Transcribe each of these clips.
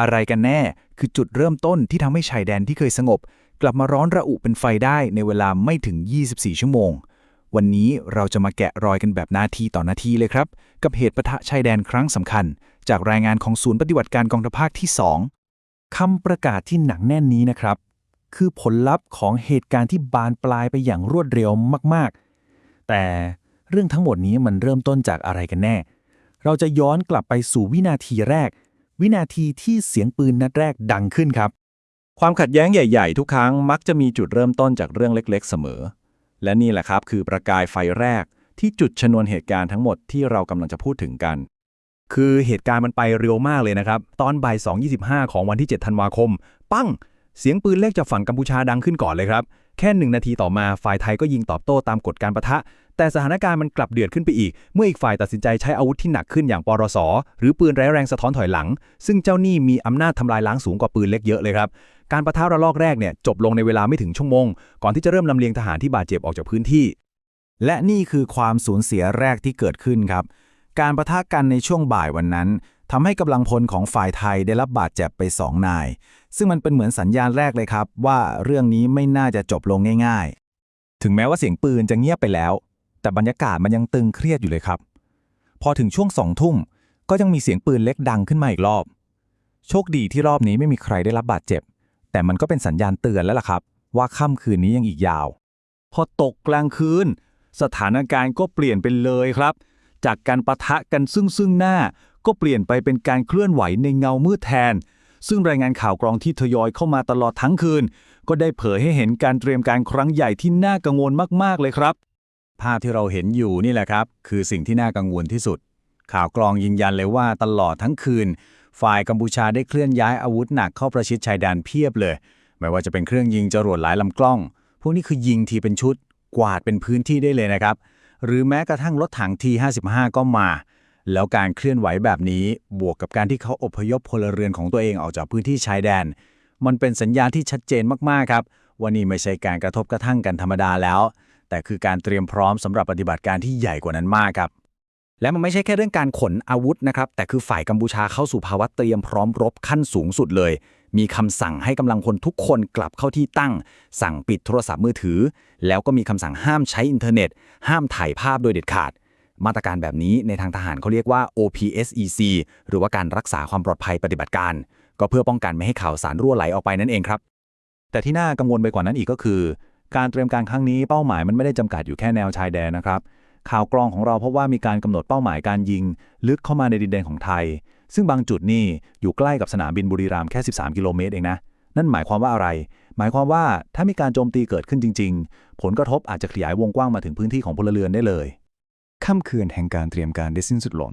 อะไรกันแน่ คือจุดเริ่มต้นที่ทำให้ชายแดนที่เคยสงบ กลับมาร้อนระอุเป็นไฟได้ในเวลาไม่ถึง 24 ชั่วโมง วันนี้เราจะมาแกะรอยกันแบบนาทีต่อนาทีเลยครับ กับเหตุปะทะชายแดนครั้งสำคัญ จากรายงานของศูนย์ปฏิบัติการกองทัพภาคที่ 2 คำประกาศที่หนักแน่นนี้นะครับ คือผลลัพธ์ของเหตุการณ์ที่บานปลายไปอย่างรวดเร็วมาก ๆ แต่เรื่องทั้งหมดนี้มันเริ่มต้นจากอะไรกันแน่ เราจะย้อนกลับไปสู่วินาทีแรก วินาทีที่เสียงปืนนัดแรกดังขึ้นครับ ความขัดแย้งใหญ่ ๆ ทุกครั้งมักจะมีจุดเริ่มต้นจากเรื่องเล็ก ๆ เสมอ และนี่แหละครับคือประกายไฟแรกที่จุดชนวนเหตุการณ์ทั้งหมดที่เรากำลังจะพูดถึงกัน คือเหตุการณ์มันไปเร็วมากเลยนะครับ ตอนบ่าย2.25 ของวันที่ 7 ธันวาคม ปั้ง เสียงปืนเล็กจากฝั่งกัมพูชาดังขึ้นก่อนเลยครับ แค่หนึ่งนาทีต่อมาฝ่ายไทยก็ยิงตอบโต้ตามกฎการประทะ แต่สถานการณ์มันกลับเดือดขึ้นไปอีก เมื่ออีกฝ่ายตัดสินใจใช้อาวุธที่หนักขึ้นอย่างปรส หรือปืนไร้แรงสะท้อนถอยหลัง ซึ่งเจ้านี่มีอำนาจทำลายล้างสูงกว่าปืนเล็กเยอะเลยครับ การประทะระลอกแรกเนี่ยจบลงในเวลาไม่ถึงชั่วโมง ก่อนที่จะเริ่มลำเลียงทหารที่บาดเจ็บออกจากพื้นที่ และนี่คือความสูญเสียแรกที่เกิดขึ้นครับ การประทะกันในช่วงบ่ายวันนั้นทำให้กำลังพลของฝ่ายไทยได้รับบาดเจ็บไปสองนาย ซึ่งมันเป็นเหมือนสัญญาณแรกเลยครับ ว่าเรื่องนี้ไม่น่าจะจบลงง่าย ๆ ถึงแม้ว่าเสียงปืนจะเงียบไปแล้ว แต่บรรยากาศมันยังตึงเครียดอยู่เลยครับ พอถึงช่วงสองทุ่มก็ยังมีเสียงปืนเล็กดังขึ้นมาอีกรอบ โชคดีที่รอบนี้ไม่มีใครได้รับบาดเจ็บ แต่มันก็เป็นสัญญาณเตือนแล้วล่ะครับ ว่าค่ำคืนนี้ยังอีกยาว พอตกกลางคืน สถานการณ์ก็เปลี่ยนไปเลยครับ จากการปะทะกันซึ่งซึ่งหน้า ก็เปลี่ยนไปเป็นการเคลื่อนไหวในเงามืดแทน ซึ่งรายงานข่าวกรองที่ทยอยเข้ามาตลอดทั้งคืน ก็ได้เผยให้เห็นการเตรียมการครั้งใหญ่ที่น่ากังวลมากๆเลยครับ ภาพที่เราเห็นอยู่นี่แหละครับ คือสิ่งที่น่ากังวลที่สุด ข่าวกรองยืนยันเลยว่าตลอดทั้งคืน ฝ่ายกัมพูชาได้เคลื่อนย้ายอาวุธหนักเข้าประชิดชายแดนเพียบเลย ไม่ว่าจะเป็นเครื่องยิงจรวดหลายลำกล้อง พวกนี้คือยิงทีเป็นชุด กวาดเป็นพื้นที่ได้เลยนะครับ หรือแม้กระทั่งรถถังที55ก็มา แล้วการเคลื่อนไหวแบบนี้บวกกับการที่เขาอพยพพลเรือนของตัวเองออกจากพื้นที่ชายแดน มันเป็นสัญญาณที่ชัดเจนมากๆครับว่านี่ไม่ใช่การกระทบกระทั่งกันธรรมดาแล้ว แต่คือการเตรียมพร้อมสำหรับปฏิบัติการที่ใหญ่กว่านั้นมากครับ และมันไม่ใช่แค่เรื่องการขนอาวุธนะครับ แต่คือฝ่ายกัมพูชาเข้าสู่ภาวะเตรียมพร้อมรบขั้นสูงสุดเลย มีคำสั่งให้กำลังพลทุกคนกลับเข้าที่ตั้ง สั่งปิดโทรศัพท์มือถือ แล้วก็มีคำสั่งห้ามใช้อินเทอร์เน็ต ห้ามถ่ายภาพโดยเด็ดขาด มาตรการแบบนี้ในทางทหารเขาเรียกว่า OPSEC หรือว่าการรักษาความปลอดภัยปฏิบัติการ ก็เพื่อป้องกันไม่ให้ข่าวสารรั่วไหลออกไปนั่นเองครับ แต่ที่น่ากังวลไปกว่านั้นอีกก็คือ การเตรียมการครั้งนี้เป้าหมายมันไม่ได้จำกัดอยู่แค่แนวชายแดนนะครับ ข่าวกรองของเราพบว่ามีการกำหนดเป้าหมายการยิง ลึกเข้ามาในดินแดนของไทย ซึ่งบางจุดนี่อยู่ใกล้กับสนามบินบุรีรัมย์แค่ 13 กิโลเมตรเองนะ นั่นหมายความว่าอะไร หมายความว่าถ้ามีการโจมตีเกิดขึ้นจริง ๆ ผลกระทบอาจจะขยายวงกว้างมาถึงพื้นที่ของพลเรือนได้เลย ค่ำคืนแห่งการเตรียมการได้สิ้นสุดลง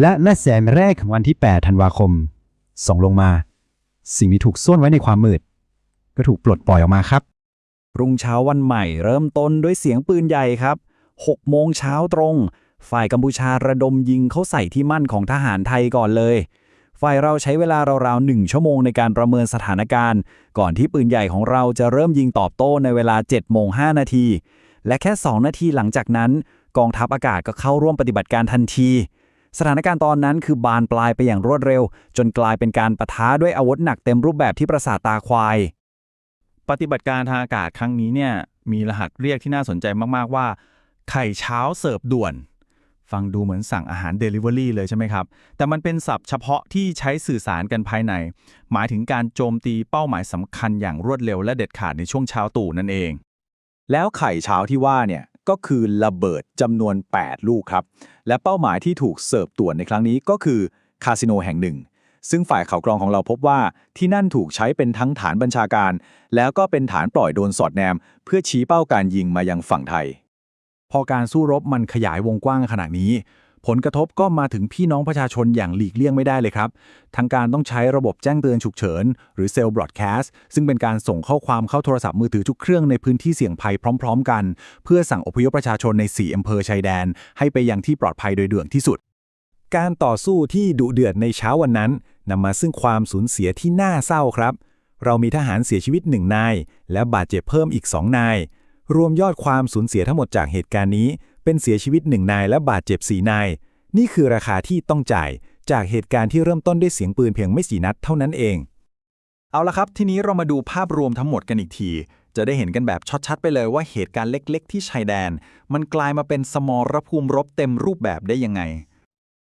และณแสงแรกของวันที่ 8 ธันวาคม ส่องลงมา สิ่งที่ถูกซ่อนไว้ในความมืด ก็ถูกปลดปล่อยออกมาครับ รุ่งเช้าวันใหม่เริ่มต้นด้วยเสียงปืนใหญ่ครับ6โมงเช้าตรง ฝ่ายกัมพูชาระดมยิงเข้าใส่ที่มั่นของทหารไทยก่อนเลย ฝ่ายเราใช้เวลาราวๆ1ชั่วโมงในการประเมินสถานการณ์ ก่อนที่ปืนใหญ่ของเราจะเริ่มยิงตอบโต้ในเวลา7โมง5นาที และแค่ 2 นาทีหลังจากนั้น กองทัพอากาศก็เข้าร่วมปฏิบัติการทันที สถานการณ์ตอนนั้นคือบานปลายไปอย่างรวดเร็ว จนกลายเป็นการปะทะด้วยอาวุธหนักเต็มรูปแบบที่ประสาทตาควาย ปฏิบัติการทางอากาศครั้งนี้เนี่ยมีรหัสเรียกที่น่าสนใจมากๆว่า ไข่เช้าเสิร์ฟด่วน ฟังดูเหมือนสั่งอาหาร Delivery เลยใช่ไหมครับ แต่มันเป็นศัพท์เฉพาะที่ใช้สื่อสารกันภายใน หมายถึงการโจมตีเป้าหมายสำคัญอย่างรวดเร็วและเด็ดขาดในช่วงเช้าตู่นั่นเอง แล้วไข่เช้าที่ว่าเนี่ย ก็คือระเบิดจำนวน 8 ลูกครับ และเป้าหมายที่ถูกเสิร์ฟตรวจในครั้งนี้ก็คือคาสิโนแห่งหนึ่ง ซึ่งฝ่ายข่าวกรองของเราพบว่าที่นั่นถูกใช้เป็นทั้งฐานบัญชาการ แล้วก็เป็นฐานปล่อยโดนสอดแนม เพื่อชี้เป้าการยิงมายังฝั่งไทย พอการสู้รบมันขยายวงกว้างขนาดนี้ ผลกระทบก็มาถึงพี่น้องประชาชนอย่างหลีกเลี่ยงไม่ได้เลยครับ ทางการต้องใช้ระบบแจ้งเตือนฉุกเฉิน หรือเซลล์บรอดแคสต์ซึ่งเป็นการส่งข้อความเข้าโทรศัพท์มือถือทุกเครื่องในพื้นที่เสี่ยงภัยพร้อม ๆ กัน เพื่อสั่งอพยพประชาชนใน 4อำเภอชายแดน ให้ไปยังที่ปลอดภัยโดยด่วนที่สุด การต่อสู้ที่ดุเดือดในเช้าวันนั้นนำมาซึ่งความสูญเสียที่น่าเศร้าครับ เรามีทหารเสียชีวิตหนึ่งนาย และบาดเจ็บเพิ่มอีกสองนาย รวมยอดความสูญเสียทั้งหมดจากเหตุการณ์นี้ เป็นเสียชีวิตหนึ่งนายและบาดเจ็บสี่นาย นี่คือราคาที่ต้องจ่ายจากเหตุการณ์ที่เริ่มต้นด้วยเสียงปืนเพียงไม่กี่นัดเท่านั้นเอง เอาละครับทีนี้เรามาดูภาพรวมทั้งหมดกันอีกที จะได้เห็นกันแบบชัดๆ ไปเลยว่าเหตุการณ์เล็กๆ ที่ชายแดน มันกลายมาเป็นสมรภูมิรบเต็มรูปแบบได้ยังไง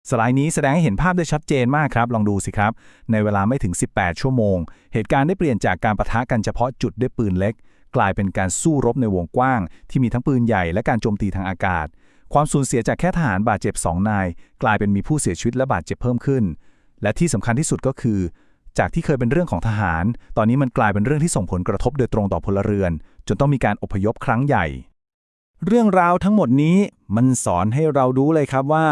สไลด์นี้แสดงให้เห็นภาพได้ชัดเจนมากครับ ลองดูสิครับ ในเวลาไม่ถึง 18 ชั่วโมง เหตุการณ์ได้เปลี่ยนจากการประทะกันเฉพาะจุดด้วยปืนเล็ก กลายเป็นการสู้รบในวงกว้าง ที่มีทั้งปืนใหญ่และการโจมตีทางอากาศ ความสูญเสียจากแค่ทหารบาดเจ็บ 2 นาย กลายเป็นมีผู้เสียชีวิตและบาดเจ็บเพิ่มขึ้น และที่สำคัญที่สุดก็คือ จากที่เคยเป็นเรื่องของทหาร ตอนนี้มันกลายเป็นเรื่องที่ส่งผลกระทบโดยตรงต่อพลเรือน จนต้องมีการอพยพครั้งใหญ่ เรื่องราวทั้งหมดนี้มันสอนให้เรารู้เลยครับว่า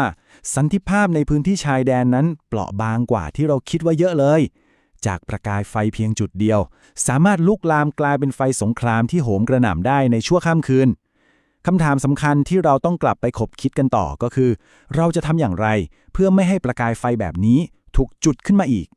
สันติภาพในพื้นที่ชายแดนนั้น เปราะบางกว่าที่เราคิดว่าเยอะเลย จากประกายไฟเพียงจุดเดียว สามารถลุกลามกลายเป็นไฟสงครามที่โหมกระหน่ำได้ในชั่วข้ามคืนคำถามสำคัญที่เราต้องกลับไปคบคิดกันต่อก็คือ เราจะทำอย่างไร เพื่อไม่ให้ประกายไฟแบบนี้ถูกจุดขึ้นมาอีก